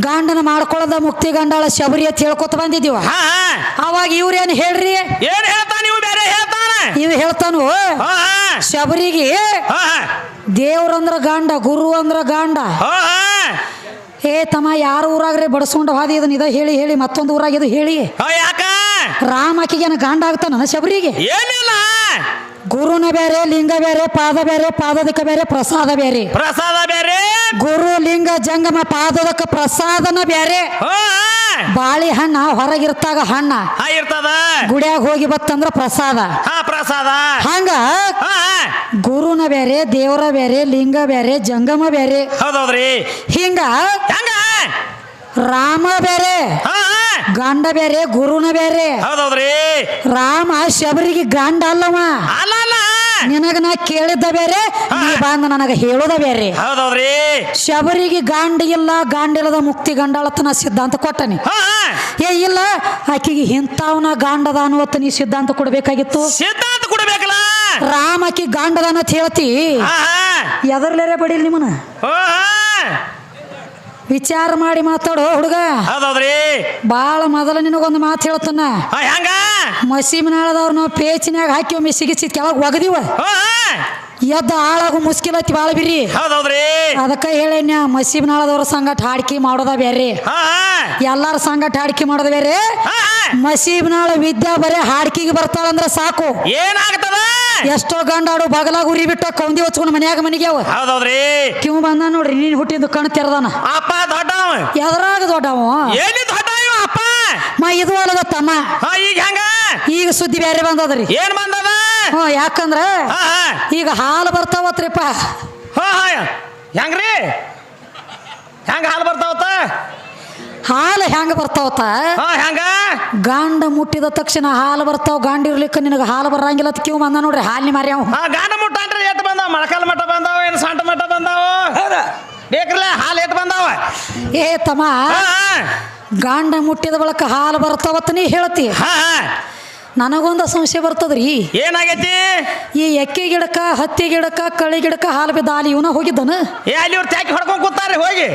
ಗಂಡನ ಮಾಡ್ಕೊಳ್ಳೋದ ಮುಕ್ತಿ ಗಂಡಾಳ ಶಬರಿ ಅಂತ ಹೇಳ್ಕೊತ ಬಂದಿದ್ದೀವ. ಹಾ ಹಾ. ಅವಾಗ ಇವ್ರೇನು ಹೇಳ್ರಿ? ಏನ್ ಹೇಳ್ತಾ ನೀವು ಬೇರೆ ಹೇಳ್ತಾನ. ಇವ್ ಹೇಳ್ತಾನು? ಹಾ. ಶಬರಿಗೆ ದೇವ್ರಂದ್ರ ಗಂಡ ಗುರು ಅಂದ್ರ ಗಂಡ ಏ ತಮ್ಮ ಯಾರ ಊರಾಗ್ರೆ ಬಡಸ್ಕೊಂಡು ಹಾದಿ? ಇದನ್ನ ಇದ ಹೇಳಿ ಹೇಳಿ. ಮತ್ತೊಂದು ಊರಾಗ ಇದು ಹೇಳಿ. ರಾಮ ಆಕಿಗೇನ ಗಂಡ ಆಗ್ತಾನ ಶಬರಿಗೆ? ಏನಿಲ್ಲ. ಗುರುನ ಬೇರೆ ಲಿಂಗ ಬೇರೆ ಪಾದ ಬೇರೆ ಪಾದದಕ ಬೇರೆ ಪ್ರಸಾದ ಬೇರೆ. ಪ್ರಸಾದ ಬೇರೆ. ಗುರು ಲಿಂಗ ಜಂಗಮ ಪಾದದಕ ಪ್ರಸಾದನ ಬೇರೆ. ಬಾಳಿ ಹಣ್ಣ ಹೊರಗಿರ್ತಾಗ ಹಣ್ಣ. ಇರ್ತದ. ಗುಡಿಯಾಗ ಹೋಗಿ ಬತ್ತಂದ್ರ ಪ್ರಸಾದ. ಪ್ರಸಾದ. ಹಂಗ ಗುರುನ ಬೇರೆ ದೇವರ ಬೇರೆ ಲಿಂಗ ಬೇರೆ ಜಂಗಮ ಬೇರೆ. ಹೌದೌದ್ರಿ. ಹಿಂಗ ಹೆಂಗ? ರಾಮ ಬೇರೆ ಹಾ ಗಂಡ ಬೇರೆ ಗುರುನ ಬೇರೆ. ಹೌದೌದ್ರಿ. ರಾಮ ಶಬರಿಗೆ ಗಂಡ ಅಲ್ಲವ. ಅಲ್ಲ ಅಲ್ಲ. ನಿನಗ ನಾ ಕೇಳಿದ್ದ ಬೇರೆ ನೀ ಬಂದ ನನಗ ಹೇಳೋದ ಬೇರೆ. ಹೌದೌದ್ರಿ. ಶಬರಿಗೆ ಗಾಂಡ ಇಲ್ಲ ಗಾಂಡಿಲ್ಲದ ಮುಕ್ತಿ ಗಂಡಾಳತನ ಸಿದ್ಧಾಂತ ಕೊಟ್ಟನಿ. ಹಾ ಏ ಇಲ್ಲ ಆಕಿಗೆ ಇಂಥವನ ಗಾಂಡದ ಅನ್ನುವತ್ತ ನೀ ಸಿದ್ಧಾಂತ ಕೊಡ್ಬೇಕಾಗಿತ್ತು. ಸಿದ್ಧಾಂತ ಕೊಡ್ಬೇಕಲ್ಲ. ರಾಮ ಆಕಿ ಗಾಂಡದ ಅನ್ನತ್ ಹೇಳ್ತಿ. ಎದರ್ಲೇರೆ ಬಡಿಲ್ ನಿಮ್ಮನ್ನ. ವಿಚಾರ ಮಾಡಿ ಮಾತಾಡೋ ಹುಡುಗ. ಹೌದೌದ್ರಿ? ಬಾಳ ಮೊದಲ ನಿನಗೊಂದು ಮಾತು ಹೇಳ್ತಾನ. ಹೆಂಗ? ಮಸೀಮಿನಾಳದವ್ರು ನಾವು ಪೇಚಿನಾಗ ಹಾಕಿ ಒಮ್ಮೆ ಸಿಗಿಸಿ ಕೆಳಗೆ ಒಗದಿವ. ಎದ್ದ ಆಳಾಗು ಮುಸ್ಕಿಲತ್ತಿ ಬಾಳ ಬಿರಿ ಹೌದೌದ್ರಿ. ಹೇಳೇನ ಮಸೀಬ್ ನಾಳದವ್ರ ಸಂಗಟ ಹಾಡ್ಕಿ ಮಾಡೋದ ಬೇರೆ. ಎಲ್ಲಾರ ಸಂಗಟ ಹಾಡ್ಕಿ ಮಾಡೋದ ಬೇರೆ ಮಸೀಬ್ ನಾಳ ಮಸೀಬ್ನಾಳ ವಿದ್ಯಾ ಬರೇ ಹಾಡ್ಕಿಗೆ ಬರ್ತಾಳಂದ್ರ ಸಾಕು. ಏನಾಗ್ತದ? ಎಷ್ಟೋ ಗಂಡಾಡು ಬಗಲಾಗ ಉರಿ ಬಿಟ್ಟ ಕೌಂದಿ ಹೊಚ್ಕೊಂಡು ಮನ್ಯಾಗ ಮನೆಗೆ ಅವ. ಹೌದೌದ್ರಿ. ಕಿವ್ ಬಂದ ನೋಡ್ರಿ ನೀನ್ ಹುಟ್ಟಿದ್ದು ಕಣ್ ತೆರದಾನ. ಅಪ್ಪ ದೊಡ್ಡವ. ಎದ್ರಾಗ ದೊಡ್ಡವ. ದೊಡ್ಡ ಅಪ್ಪ? ಮಾ ಇದು ಅಲ್ಲದ ತಮ್ಮ. ಈಗ ಹೆಂಗ? ಈಗ ಸುದ್ದಿ ಬೇರೆ ಬಂದದ್ರಿ. ಏನ್ ಬಂದದ? ಹ್ಞೂ ಯಾಕಂದ್ರ ಹಾ ಹಾ. ಈಗ ಹಾಲು ಬರ್ತಾವತ್ರಿಪ್ಪ. ಹಾ ಹಾ ಹೆಂಗ್ರಿ? ಹೆಂಗ ಹಾಲು ಬರ್ತಾವತ್ತ? ಹಾಲು ಹೆಂಗ ಬರ್ತಾವತ್ತ? ಹಾ ಹೆಂಗ? ಗಾಂಡ ಮುಟ್ಟಿದ ತಕ್ಷಣ ಹಾಲು ಬರ್ತಾವ ಗಾಂಡ ಇರ್ಲಿಕ್ಕೆ ನಿನಗೆ ಹಾಲು ಬರಂಗಿಲ್ಲ ಅಂತ ಕಿವ್ ಬಂದ ನೋಡ್ರಿ ಹಾಲಿನ ಮಾರಿ ಅವ ಹಾ ಗಾಂಡ ಮುಟ್ಟ ಅಂಟ್ರಿ ಎಟ್ ಬಂದಾವ? ಮೊಳಕಾಲ್ ಮಠ ಬಂದಾವ ಏನು ಸಂಟ ಮಠ ಬಂದಾವ? ಬೇಕ್ರಲ್ಲ ಹಾಲು ಎಟ್ ಬಂದಾವ? ಏ ತಮ್ಮ ಹಾ ಹಾ. ಗಂಡ ಮುಟ್ಟಿದ ಬಳಕ ಹಾಲು ಬರ್ತಾವತ್ತ ನೀ ಹೇಳ್ತಿ. ಹಾ ಹಾ. ನನಗೊಂದು ಸಂಶಯ ಬರ್ತದ್ರಿ. ಏನಾಗೈತಿ? ಈ ಎಕ್ಕೆ ಗಿಡಕ್ಕ ಹತ್ತಿ ಗಿಡಕ್ಕ ಕಳಿ ಗಿಡಕ್ಕ ಹಾಲು ಬಿದ್ದ ಇವನ ಹೋಗಿದ್ದನ? ಏ ಅಲ್ಲಿ ಇವ್ರು ತ್ಯಾಕಿ ಹೊಡ್ಕೊಂಡ್ ಕೂತಾರೆ ಹೋಗಿ.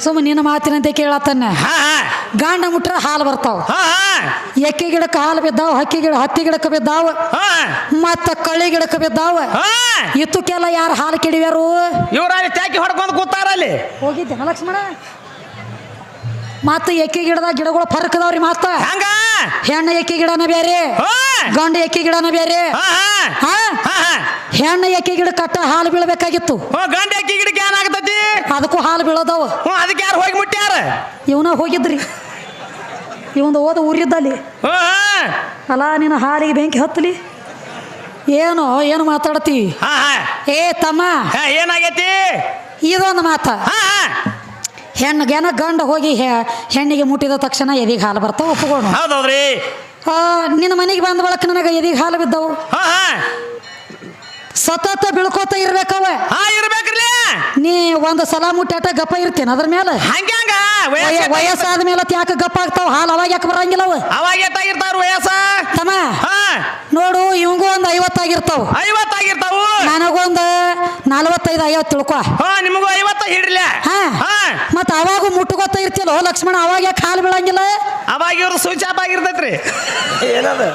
ಸುಮ್ಮ ನಿನ್ನ ಮಾತಿನಂತೆ ಕೇಳತ್ತನ್ನ ಹಾ ಗಂಡ ಮುಟ್ರ ಹಾಲು ಬರ್ತಾವ. ಹಾ ಹಾ. ಎಕ್ಕೆ ಗಿಡಕ್ಕೆ ಹಾಲು ಬಿದ್ದಾವ ಹಕ್ಕಿ ಗಿಡ ಹತ್ತಿ ಗಿಡಕ್ಕೆ ಬಿದ್ದಾವ. ಹಾ. ಮತ್ತ ಕಳ್ಳಿ ಗಿಡಕ್ಕೆ ಬಿದ್ದಾವ. ಹಾ. ಇತ್ತಕ್ಕೆಲ್ಲ ಯಾರು ಹಾಲು ಕೆಡಿವ್ಯಾರು? ಇವ್ರು ಅಲ್ಲಿ ತ್ಯಾಕಿ ಹೊಡ್ಕೊಂಡ್ ಕೂತಾರ ಅಲ್ಲಿ. ಹೋಗಿದ್ದೆ ಲಕ್ಷ್ಮಣ ಮತ್ತ ಎಕ್ಕಿ ಗಿಡದ ಗಿಡಗಳು ಫರ್ಕ್ ಅದಾವ್ರಿ ಮತ್ತ ಹಂಗ? ಹೆಣ್ಣು ಎಕ್ಕಿ ಗಿಡನ ಬೇರೆ ಗಂಡು ಎಕ್ಕಿ ಎಕ್ಕೆ ಗಿಡನ ಬೇರೆ ಹೆಣ್ಣು ಎಕ್ಕಿ ಗಿಡ ಕಟ್ಟ ಹಾಲು ಬೀಳಬೇಕಾಗಿತ್ತು? ಗಂಡು ಗಿಡ ಗಿಡಕ್ಕೆ ಏನಾಗತೈತಿ ಅದಕ್ಕೂ ಹಾಲು ಬೀಳೋದವ. ಅದಕ್ಕೆ ಯಾರು ಹೋಗಿ ಮುಟ್ಟ್ಯಾರ? ಇವನ ಹೋಗಿದ್ರಿ. ಇವಂದು ಓದ ಊರಿದ್ದಲ್ಲಿ. ಅಲ್ಲ ನಿನ್ನ ಹಾಲಿಗೆ ಬೆಂಕಿ ಹತ್ತಲಿ? ಏನು ಏನು ಮಾತಾಡ್ತಿ? ಏ ತಮ್ಮ. ಏನಾಗೈತಿ? ಇದೊಂದು ಮಾತಾ. ಹೆಣ್ಣಿಗೇನ ಗಂಡ ಹೋಗಿ ಹೆಣ್ಣಿಗೆ ಮುಟ್ಟಿದ ತಕ್ಷಣ ಎದಿಗೆ ಹಾಲು ಬರ್ತಾವ ಒಪ್ಪಿಕೊಂಡು ಹೌದೌದ್ರಿ? ನಿನ್ನ ಮನೆಗೆ ಬಂದ ಬಳಕ ನನಗೆ ಎದಿಗೆ ಹಾಲು ಬಿದ್ದವು. ಸತತ ಬಿಳ್ಕೋತ ಇರ್ಬೇಕವ. ಇರ್ಬೇಕ್ರಿ. ನೀ ಒಂದು ಸಲ ಮುಟ್ಟಾಟ ಗಪ್ಪ ಇರ್ತೇನೆ ಅದ್ರ ಮೇಲೆ ವಯಸ್ಸಾದ ಮೇಲೆ ಯಾಕೆ ಗಪ್ಪ ಆಗ್ತಾವ? ಹಾಲು ಅವಾಗ ಯಾಕೆ ಬರಂಗಿಲ್ಲ ಅವ ಅವಾಗ ಎಷ್ಟಾಗಿರ್ತಾವ್ರ ವಯಸ್ಸ? ತಮ್ಮ ಹಾ. ನೋಡು ಇವಂಗೂ ಒಂದು ಐವತ್ತಾಗಿರ್ತಾವ. ಐವತ್ತಾಗಿರ್ತಾವ? ನನಗೊಂದು ನಲವತ್ತೈದು ಐವತ್ತು ತಿಳ್ಕೊ. ಹಾ ನಿಮಗೂ ಐವತ್ತ ಹಿಡ್ರಲ್ಲ ಹಾ ಹಾ. ಮತ್ತ ಅವಾಗ ಮುಟ್ಟುಗೊತ್ತ ಇರ್ತಿಲ್ಲ ಲಕ್ಷ್ಮಣ ಅವಾಗ ಯಾಕೆ ಹಾಲು ಬೀಳಂಗಿಲ್ಲ? ಅವಾಗ ಇವ್ರು ಸ್ವಿಚ್ ಆಫ್ ಆಗಿರ್ತೈತ್ರಿ. ಏನದು?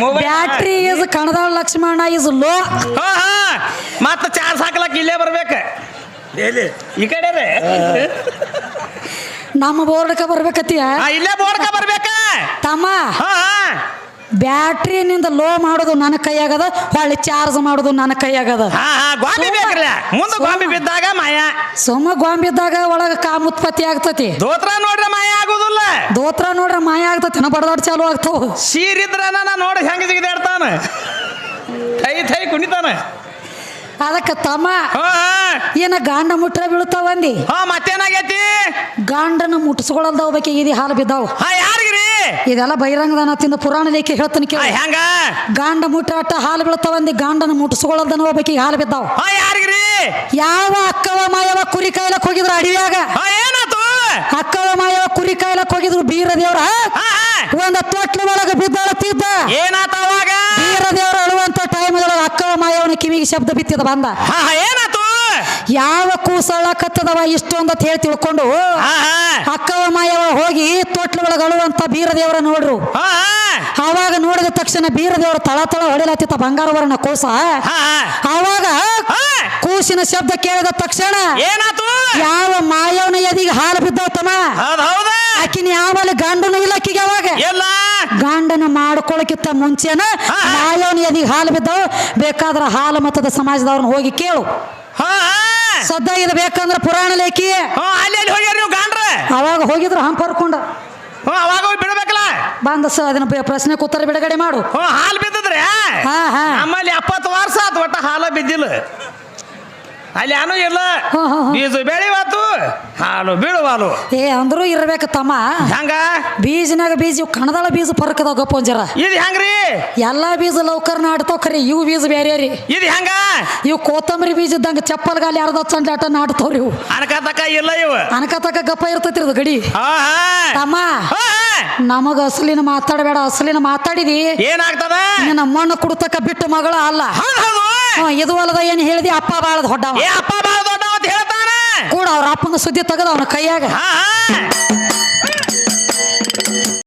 ಮೊಬೈಲ್ ಬ್ಯಾಟ್ರಿ ಇಸ್ ಕಣದಾಳ ಲಕ್ಷ್ಮಣ ಇಸ್ ಲೋ ಹಾ ಹಾ. ಮತ್ತೆ ಚಾರ್ಜ್ ಹಾಕ್ಲಕ್ ಇಲ್ಲೇ ಬರ್ಬೇಕ. ಈ ಕಡೆ ರೀ. ನಮ್ಮ ಬೋರ್ಡ್ಕ ಬರ್ಬೇಕತ್ತೀಯ? ಇಲ್ಲೇ ಬೋರ್ಡ್ಕ ಬರ್ಬೇಕ. ತಮ್ಮ. ಹಾ ಹಾ. ಬ್ಯಾಟ್ರಿನಿಂದ ಲೋ ಮಾಡೋದು ನನ್ನ ಕೈಯಾಗದ ಹೊಳ್ಳಿ ಚಾರ್ಜ್ ಮಾಡೋದು ನನ್ನ ಕೈಯಾಗದ. ಗೋಂಬಿ ಬೇಕ್ರಲ್ಲ. ಮುಂದೆ ಗೋಂಬಿ ಬಿದ್ದಾಗ ಮಾಯ. ಸುಮ್ಮ ಗೊಂಬಿದ್ದಾಗ ಒಳಗ ಕಾಮ ಉತ್ಪತ್ತಿ ಆಗ್ತತಿ. ದೋತ್ರ ನೋಡ್ರೆ ಮಾಯ ಆಗುದಿಲ್ಲ. ದೋತ್ರ ನೋಡ್ರೆ ಮಾಯ ಆಗ್ತತಿ ನಾ ಬಡದಾಡ್ ಚಾಲು ಆಗ್ತಾವ. ಸೀರಿದ್ರ ನಾ ನೋಡಿ ಹೆಂಗ ಜಿಗಿದಾಡ್ತಾನ ಥೈ ಥೈ ಕುಣಿತಾನ. ಅದಕ್ಕೆ ತಮ್ಮ ಏನ ಗಾಂಡ ಮುಟ್ರ ಬೀಳ್ತಾವಂದಿ ಹಾ ಮತ್ತೇನಾಗೈತಿ? ಗಾಂಡನ ಮುಟ್ಟಿಸ್ಕೊಳಲ್ದ ಹೋಗ್ಬೇಕು ಇದಿ ಹಾಲು ಬಿದ್ದಾವ. ಹಾ ಯಾರಿಗ್ರಿ? ಇದೆಲ್ಲ ಬಹಿರಂಗದನ ತಿಂದು ಪುರಾಣ ಲೇಖಿ ಹೇಳ್ತಾನೆ ಕೇಳ. ಹೆಂಗ? ಗಾಂಡ ಮುಟ್ಟಾಟ ಹಾಲು ಬೀಳ್ತಾವಂದಿ ಗಾಂಡನ ಮುಟ್ಟಿಸ್ಕೊಳ್ಳೋದನ್ನ ಹೋಗ್ಬೇಕು ಹಾಲು ಬಿದ್ದಾವ. ಯಾರಿಗ್ರಿ? ಯಾವ ಅಕ್ಕವ ಮಾಯವ ಕುರಿ ಕಾಯ್ಲಕ್ ಹೋಗಿದ್ರು ಅಡಿಯಾಗ ಏನಾತು? ಅಕ್ಕವ ಮಾಯವ ಕುರಿ ಕಾಯ್ಲಕ್ ಹೋಗಿದ್ರು ಬೀರ ದೇವ್ರ ಒಂದ ತೊಟ್ಲ ಒಳಗ ಬಿದ್ದಾಳತ್ತಿದ್ದ ಏನಾತ ಅವಾಗ? ಬೀರ ದೇವ್ರ ಅಳುವಂತ ಟೈಮ್ ಅಕ್ಕವ ಮಾಯವನ ಕಿವಿಗೆ ಶಬ್ದ ಬಿತ್ತಿದ ಬಂದ. ಏನಾತು? ಯಾವ ಕೂಸಳಕತ್ತದವ ಇಷ್ಟೊಂದು ಅಂತ ಹೇಳಿ ತಿಳ್ಕೊಂಡು ಅಕ್ಕವ ಮಾಯವ ಹೋಗಿ ತೊಟ್ಲ ಒಳಗ ಅಳುವಂತ ಬೀರದೇವರ ನೋಡ್ರು. ಅವಾಗ ನೋಡಿದ ತಕ್ಷಣ ಬೀರದೇವರು ತಳ ತಳ ಹೊಡಿಲತ್ತಿತ್ತ ಬಂಗಾರವರನ ಕೂಸ. ಅವಾಗ ಕೂಸಿನ ಶಬ್ದ ಕೇಳಿದ ತಕ್ಷಣ ಯಾವ ಮಾಯವನ ಎದಿಗೆ ಹಾಲು ಬಿದ್ದವತ್ತಮ್ಮ ಆಕಿನ ಯಾವಲ್ಲಿ ಗಂಡನ ಇಲ್ಲಕ್ಕಿಗೆ ಅವಾಗ? ಗಂಡನ ಮಾಡ್ಕೊಳಕ್ಕಿಂತ ಮುಂಚೆನ. ಮಾಯವನ ಎದಿಗೆ ಹಾಲು ಬಿದ್ದವು. ಬೇಕಾದ್ರ ಹಾಲು ಮತದ ಸಮಾಜದವ್ರನ್ನ ಹೋಗಿ ಕೇಳು. ಹಾ ಸದ್ದ ಇರಬೇಕಂದ್ರೆ ಬೇಕಂದ್ರ ಪುರಾಣ ಲೇಖಿ. ಹಾ ಅಲ್ಲಿ ಅಲ್ಲಿ ಹೋಗ್ಯಾರ ನೀವು ಗಾಂಡ್ರ? ಅವಾಗ ಹೋಗಿದ್ರು ಹಂಪರ್ಕೊಂಡ. ಹ್ಞೂ ಅವಾಗ ಹೋಗಿ ಬಿಡ್ಬೇಕಲ್ಲ? ಬಂದ ಸ ಅದನ್ನ ಬೆ- ಪ್ರಶ್ನೆ ಉತ್ತರ ಬಿಡುಗಡೆ ಮಾಡು. ಹ್ಞೂ ಹಾಲು ಬಿದ್ದಿದ್ರೆ? ಹಾ ಹಾ. ನಮ್ಮಲ್ಲಿ ಎಪ್ಪತ್ತು ವರ್ಷ ಆತು ಒಟ್ಟ ಹಾಲ ಬಿದ್ದಿಲ್ಲ. ಅಲ್ಲಿ ಏನೂ ಇಲ್ಲ. ಬೀಜ ಬೆಳಿವಾತು ಹಾಲು ಬೀಳುವಾಲು. ಏ ಅಂದ್ರು ಇರ್ಬೇಕು ತಮ್ಮ. ಹೆಂಗ? ಬೀಜನಾಗ ಬೀಜ ಇವು ಕಣದಾಳ ಬೀಜ ಫರ್ಕ್ ಅದಾವ ಗಪ್ಪ ಒಂದ್ ಇದು ಹೆಂಗ್ರಿ? ಎಲ್ಲಾ ಬೀಜ ಲೌಕರ್ ನಾಡ್ತಾವ ಖರೀ ಇವು ಬೀಜ ಬೇರೆ ರೀ ಇದು ಹೆಂಗ? ಇವು ಕೋತಂಬರಿ ಬೀಜ ಇದ್ದಂಗ ಚಪ್ಪಲ್ ಗಾಲಿ ಅರ್ಧ ಚಂಡಾಟ ನಾಡ್ತಾವ್ರಿ ಇವು. ಅನಕತಕ ಇಲ್ಲ ಇವು. ಅನಕತಕ ಗಪ್ಪ ಇರ್ತೈತಿ ಇದು ಗಡಿ. ತಮ್ಮ. ನಮಗ ಅಸಲಿನ ಮಾತಾಡಬೇಡ ಅಸಲಿನ ಮಾತಾಡಿದಿ. ಏನಾಗ್ತದ? ನಿನ್ನ ಮಣ್ಣು ಕುಡ್ತಕ್ಕ ಬಿಟ್ಟು ಮಗಳ ಅಲ್ಲ. ಇದು ಅಲ್ಲದ ಏನು ಹೇಳಿದಿ ಅಪ್ಪ ಬಾಳ ದೊಡ್ಡವ ಏ ಅಪ್ಪ ಬಾಳ ದೊಡ್ಡ ಅಂತ ಹೇಳ್ತಾನ. ಕೂಡ ಅವ್ರ ಅಪ್ಪನ ಸುದ್ದಿ ತೆಗೆದ ಅವನ ಕೈಯಾಗ.